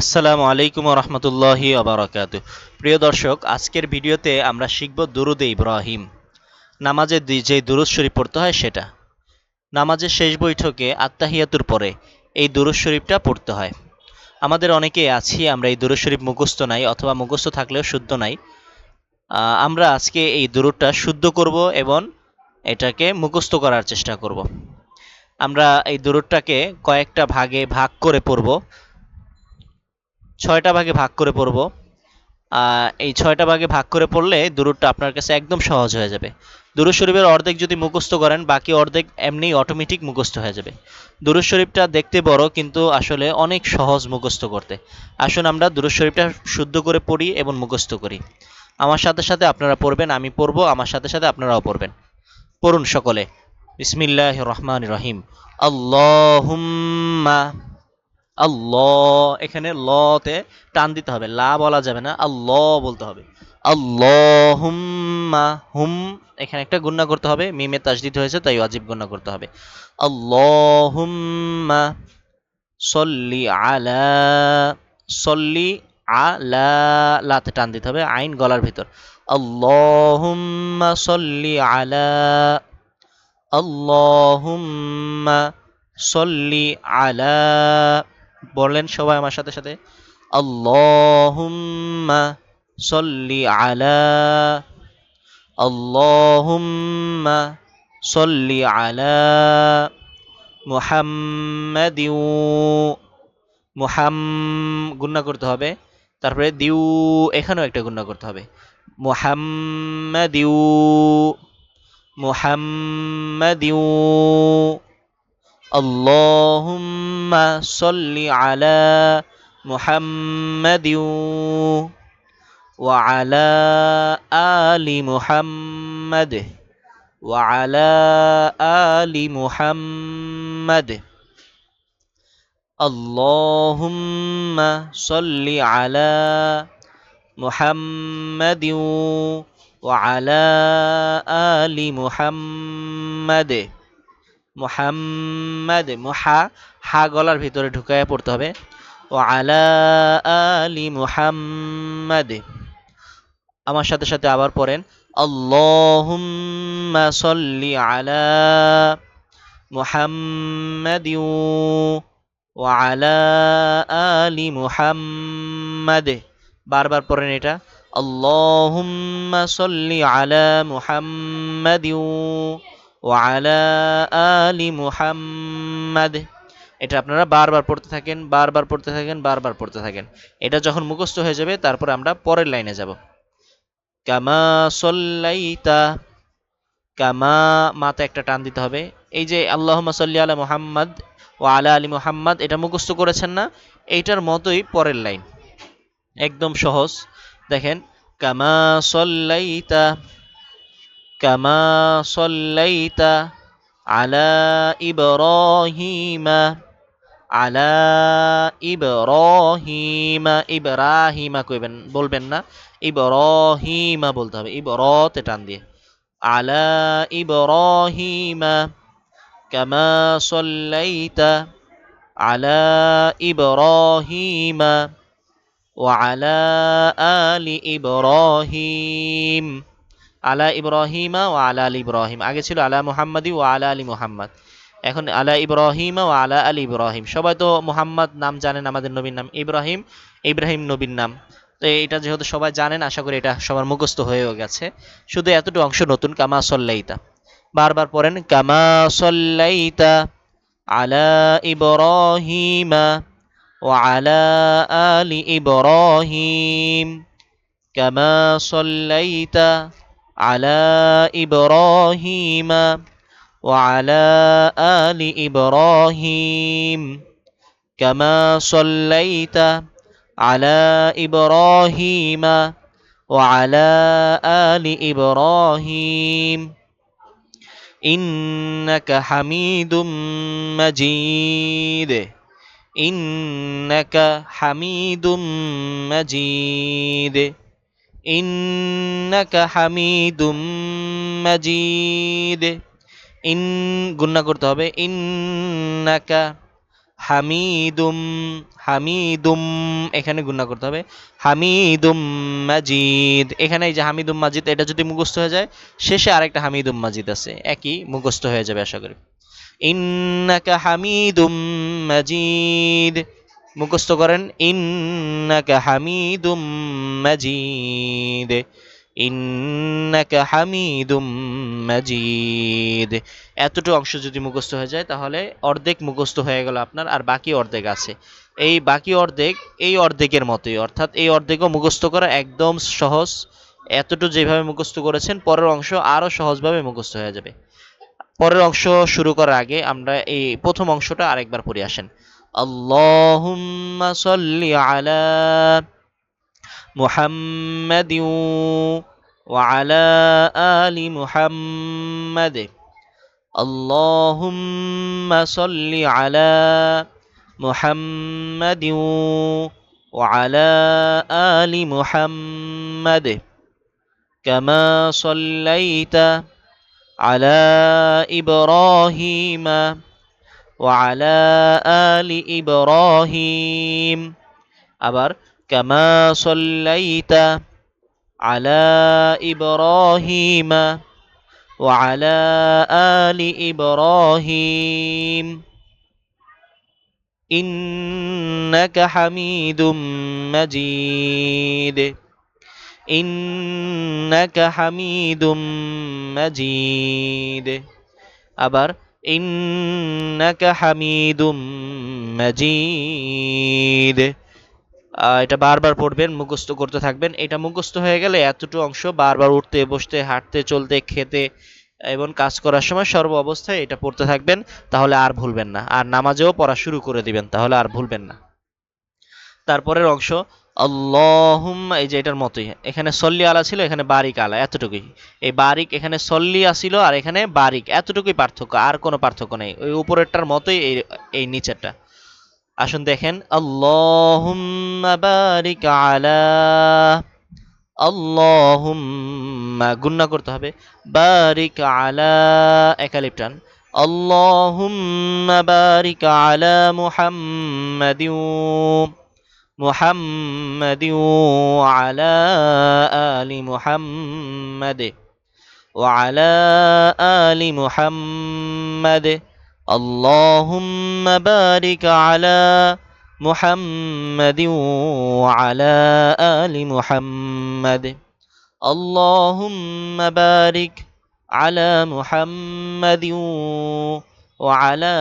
আসসালামু আলাইকুম রহমতুল্লাহি আবরাকাত প্রিয় দর্শক, আজকের ভিডিওতে আমরা শিখব দুরুদে ইব্রাহিম। নামাজে যে দুরুদ শরীফ পড়তে হয় সেটা। নামাজের শেষ বৈঠকে আত্তাহিয়াতুর পরে এই দুরুদ শরীফটা পড়তে হয়। আমাদের অনেকেই আছি, আমরা এই দুরুদ শরীফ মুখস্থ নাই অথবা মুখস্থ থাকলেও শুদ্ধ নাই। আমরা আজকে এই দুরুদটা শুদ্ধ করব এবং এটাকে মুখস্থ করার চেষ্টা করব। আমরা এই দুরুদটাকে কয়েকটা ভাগে ভাগ করে পড়ব। ছয়টা ভাগে ভাগ করে পড়ব। এই ছয়টা ভাগে ভাগ করে পড়লে দুরুদটা আপনার কাছে একদম সহজ হয়ে যাবে। দুরুদ শরীফের অর্ধেক যদি মুখস্থ করেন, বাকি অর্ধেক এমনি অটোমেটিক মুখস্থ হয়ে যাবে। দুরুদ শরীফটা দেখতে বড়, কিন্তু আসলে অনেক সহজ মুখস্থ করতে। আসুন আমরা দুরুদ শরীফটা শুদ্ধ করে পড়ি এবং মুখস্থ করি। আমার সাথে সাথে আপনারা পড়বেন, আমি পড়ব, আমার সাথে সাথে আপনারাও পড়বেন। পড়ুন সকলে। বিসমিল্লাহ রহমান রহিম। আল্লাহুম্মা আল্লাহ, এখানে লতে টান দিতে হবে, লা বলা যাবে না, আল্লাহ বলতে হবে। আল্লাহুম্মা হুম, এখানে একটা গুণনা করতে হবে, মিমে তাসদিদ হয়েছে, তাই ওয়াজিব গুণনা করতে হবে। আল্লাহুম্মা সল্লি আলা সল্লি আলা, লাতে টান দিতে হবে, আইন গলার ভিতর। আল্লাহুম্মা সল্লি আলা, আল্লাহুম্মা সল্লি আলা। বললেন সবাই আমার সাথে সাথে, আল্লাহুম্মা সল্লি আলা, আল্লাহুম্মা সল্লি আলা মুহাম্মাদিউ, মুহাম গুণনা করতে হবে। তারপরে দিউ, এখানেও একটা গুণনা করতে হবে। মুহাম্মাদিউ মুহাম্মাদিউ اللهم صل على محمد وعلى آل محمد وعلى آل محمد. اللهم صل على محمد وعلى آل محمد. মুহাম্মাদ, মুহা, হা গলার ভিতরে ঢুকায় পড়তে হবে। ও আলা আলি মুহাম্মাদ। আমার সাথে সাথে আবার পড়েন। আল্লাহুম্মা সাল্লি আলা মুহাম্মাদ ওয়া আলা আলি মুহাম্মাদ। বারবার পড়েন এটা। আল্লাহুম্মা সাল্লি আলা মুহাম্মাদ ওয়ালা আলি মুহাম্মাদ। এটা আপনারা বারবার পড়তে থাকেন, বারবার পড়তে থাকেন, বারবার পড়তে থাকেন। এটা যখন মুখস্থ হয়ে যাবে, তারপর আমরা পরের লাইনে যাব। কামা সল্লাইতা, কামা মাতে একটা টান দিতে হবে। এই যে আল্লাহ সাল্লি আলা মুহাম্মদ ও আলা আলী মুহাম্মদ, এটা মুখস্থ করেছেন না, এইটার মতোই পরের লাইন। একদম সহজ। দেখেন, কামা সল্লাইতা كما صليت على إبراهيم على إبراهيم إبراهيم কইবেন বলবেন না ইব্রাহিম বলতে হবে ইবরতে টান দিয়ে على إبراهيم كما صليت على إبراهيم وعلى آل إبراهيم আলা ইব্রাহিমা ও আলা আলী ইব্রাহিম। আগে ছিল আলা মুহাম্মাদি ও আলা আলী মুহাম্মদ। এখন আলা ইব্রাহিমা ও আলা আলী ইব্রাহিম। সবাই তো মুহাম্মদ নাম জানেন, আমাদের নবীর নাম ইব্রাহিম ইব্রাহিম নবীর নাম। তো এটা যেহেতু সবাই জানেন, আশা করি এটা সবার মুখস্থ হয়েও গেছে। শুধু এতটুকু অংশ নতুন, কামা সল্লাইতা। বারবার পড়েন, কামা সল্লাইতা আলা ইব্রাহিমা ও আলা আলী ইব্রাহিম। কামা সল্লাইতা على إبراهيم وعلى آل إبراهيم كما صليت على إبراهيم وعلى آل إبراهيم إنك حميد مجيد. إنك حميد مجيد. ইন্নাকা হামিদুম মাজিদ। ইন গুন্না করতে হবে। ইন্নাকা হামিদুম হামিদুম, এখানে গুণা করতে হবে। হামিদুম মাজিদ। এখানে এই যে হামিদুম মাজিদ, এটা যদি মুখস্থ হয়ে যায়, শেষে আরেকটা হামিদুম মাজিদ আছে। একই মুখস্থ হয়ে যাবে, আশা করি। ইন্নাকা হামিদুম মাজিদ। মুখস্থ করেন, ইন্নাকা হামিদুম মাজিদ, ইন্নাকা হামিদুম মাজিদ। এতটুকু অংশ যদি মুখস্থ হয়ে যায়, তাহলে অর্ধেক মুখস্থ হয়ে গেল আপনার, আর বাকি অর্ধেক আছে। এই বাকি অর্ধেক, এই অর্ধেকের মতোই, অর্থাৎ এই অর্ধেকও মুখস্থ করা একদম সহজ। এতটুকু যেভাবে মুখস্থ করেছেন, পরের অংশ আরও সহজভাবে মুখস্থ হয়ে যাবে। পরের অংশ শুরু করার আগে আমরা এই প্রথম অংশটা আরেকবার পড়ে আসেন। اللهم صل على محمد وعلى آل محمد. اللهم صل على محمد وعلى آل محمد. كما صليت على إبراهيم وعلى آل إبراهيم আবার كما صليت على إبراهيم وعلى آل إبراهيم إنك حميد مجيد إنك حميد مجيد আবার হামিদুম এটা বারবার পড়বেন, মুখস্থ করতে থাকবেন। এটা মুখস্থ হয়ে গেলে এতটুকু অংশ বারবার উঠতে, বসতে, হাঁটতে, চলতে, খেতে এবং কাজ করার সময় সর্ব অবস্থায় এটা পড়তে থাকবেন, তাহলে আর ভুলবেন না। আর নামাজেও পড়া শুরু করে দিবেন, তাহলে আর ভুলবেন না। তারপরের অংশ আল্লাহুম এই যে এটার মতোই। এখানে সল্লি আলা ছিল, এখানে বারিক আলা, এতটুকুই। এই বারিক, এখানে সল্লি আসিল আর এখানে বারিক, এতটুকুই পার্থক্য, আর কোনো পার্থক্য নেই। ওই উপরেরটার মতোই এই এই নিচেরটা। আসুন দেখেন, আল্লাহুম্মা বারিক আলা, আল্লাহুম্মা গুন্না করতে হবে। বারিক আলা একালিপ টান। আল্লাহুম্মা বারিক আলা মুহাম্মাদিন মুহাম্মাদিন আলা আলি মুহাম্মাদ وعلى آل محمد اللهم بارك على محمد وعلى آل محمد اللهم بارك على محمد وعلى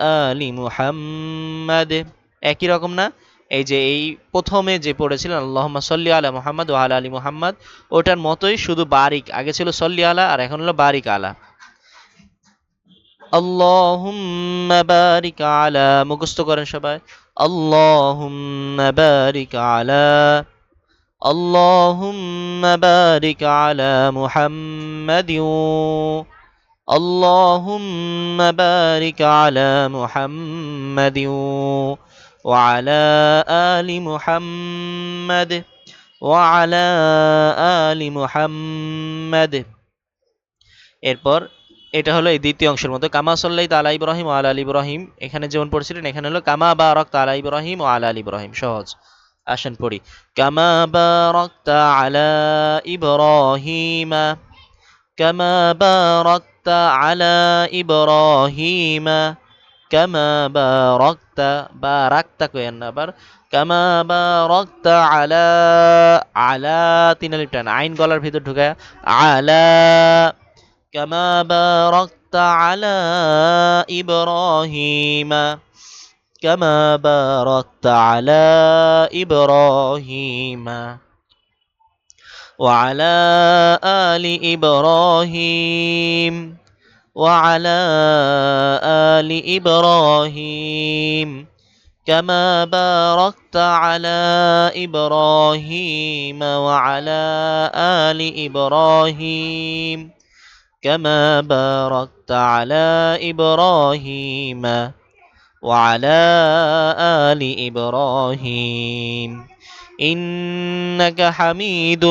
آل محمد একই রকম না এই যে এই প্রথমে যে পড়েছিলেন, আল্লাহম্মা সল্লি আলা মোহাম্মদ ও আলা আলী মোহাম্মদ ওটার মতোই শুধু বারিক, আগে ছিল সল্লি আলা, আর এখন হলো বারিক আলা। আল্লাহুম্মা বারিক আলা মুখস্থ করেন সবাই। আল্লাহুম্মা বারিক আলা আল্লাহুম্মা বারিক আলা মুহাম্মাদিন আল্লাহুম্মা বারিক আলা মুহাম্মাদিন وعلى آل محمد وعلى آل محمد এরপর এটা হলো এই দ্বিতীয় অংশের মতো কামা সাল্লাই তালা ইব্রাহিম ও আলা আলী ইব্রাহিম এখানে যেমন পড়ছিলেন এখানে হলো কামা বারক তালা ইব্রাহিম ও আলা আলী ইব্রাহিম সহজ আসেন পড়ি কামা বারাকতা আলা ইব্রাহিমা কামা বারাকতা আলা ইব্রাহিমা কামা বারাকতা বারাকতা কইেন না আবার কামা বারাকতা আলা আলা তিন আলিফ টান আইন গলার ভিতর ঢুকায় আলা كما باركت على إبراهيم كما باركت على إبراهيم وعلى آل إبراهيم وعلى آل إبراهيم كما باركت على إبراهيم وعلى آل إبراهيم كما باركت على إبراهيم وعلى آل إبراهيم إنك حميد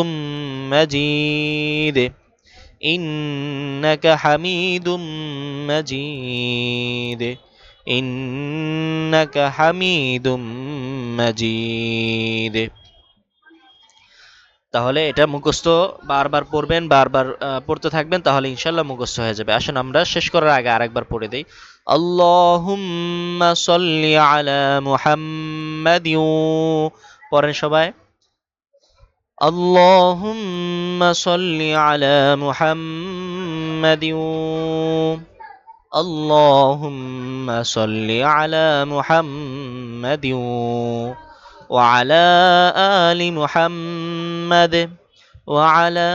مجيد إنك حميد مجيد إنك حميد مجيد তাহলে এটা মুখস্থ বারবার পড়বেন বারবার আহ, পড়তে থাকবেন তাহলে ইনশাল্লাহ মুখস্থ হয়ে যাবে আসুন আমরা শেষ করার আগে আরেকবার পড়ে দেই আল্লাহুম্মা সাল্লি আলা মুহাম্মাদিন পড়েন সবাই اللهم صل على محمد. اللهم صل على محمد وعلى آل محمد وعلى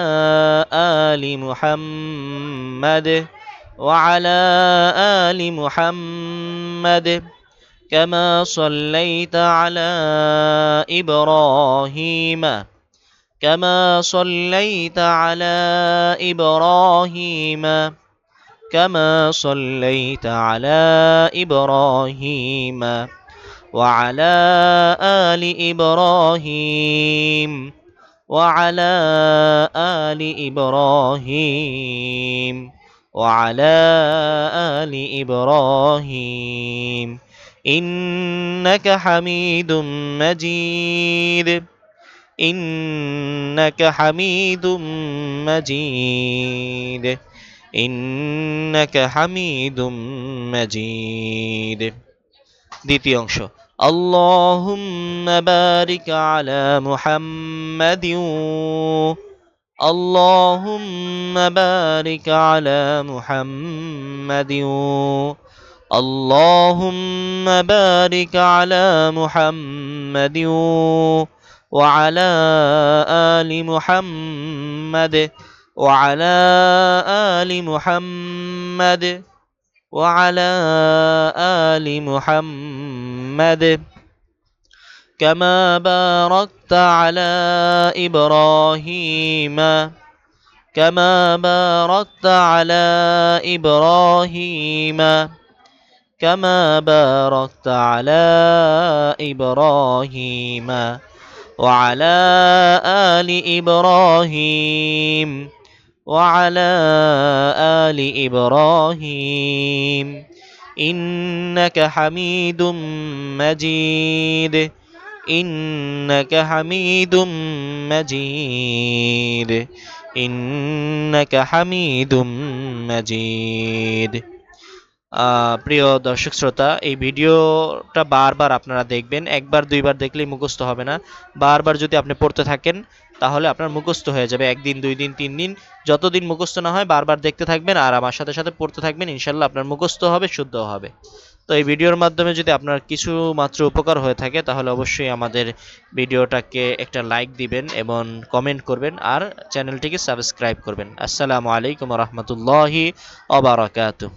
آل محمد وعلى آل محمد كما صليت على إبراهيم كما صليت على إبراهيم؟ كما صليت على إبراهيم وعلى آل إبراهيم وعلى آل إبراهيم وعلى آل إبراهيم إنك حميد مجيد إنك حميد مجيد إنك حميد مجيد দ্বিতীয় অংশ আল্লাহুম্মা বারিক আলা মুহাম্মাদিন আল্লাহুম্মা বারিক আলা মুহাম্মাদিন আল্লাহুম্মা বারিক আলা মুহাম্মাদিন وعلى آل محمد وعلى آل محمد وعلى آل محمد. كما باركت على إبراهيم كما باركت على إبراهيم كما باركت على إبراهيم. وعلى آل إبراهيم وعلى آل إبراهيم إنك حميد مجيد إنك حميد مجيد إنك حميد مجيد প্রিয় দর্শক শ্রোতা, এই ভিডিওটা বারবার আপনারা দেখবেন। একবার, দুইবার দেখলেই মুখস্থ হবে না। বারবার যদি আপনি পড়তে থাকেন, তাহলে আপনার মুখস্থ হয়ে যাবে। একদিন, দুই দিন, তিন দিন, যতদিন মুখস্থ না হয় বারবার দেখতে থাকবেন আর আমার সাথে সাথে পড়তে থাকবেন, ইনশাল্লাহ আপনার মুখস্থ হবে শুদ্ধ হবে। তো এই ভিডিওর মাধ্যমে যদি আপনার কিছু মাত্র উপকার হয়ে থাকে, তাহলে অবশ্যই আমাদের ভিডিওটাকে একটা লাইক দিবেন এবং কমেন্ট করবেন আর চ্যানেলটিকে সাবস্ক্রাইব করবেন। আসসালামু আলাইকুম রহমতুল্লাহি অবরাকাতুহ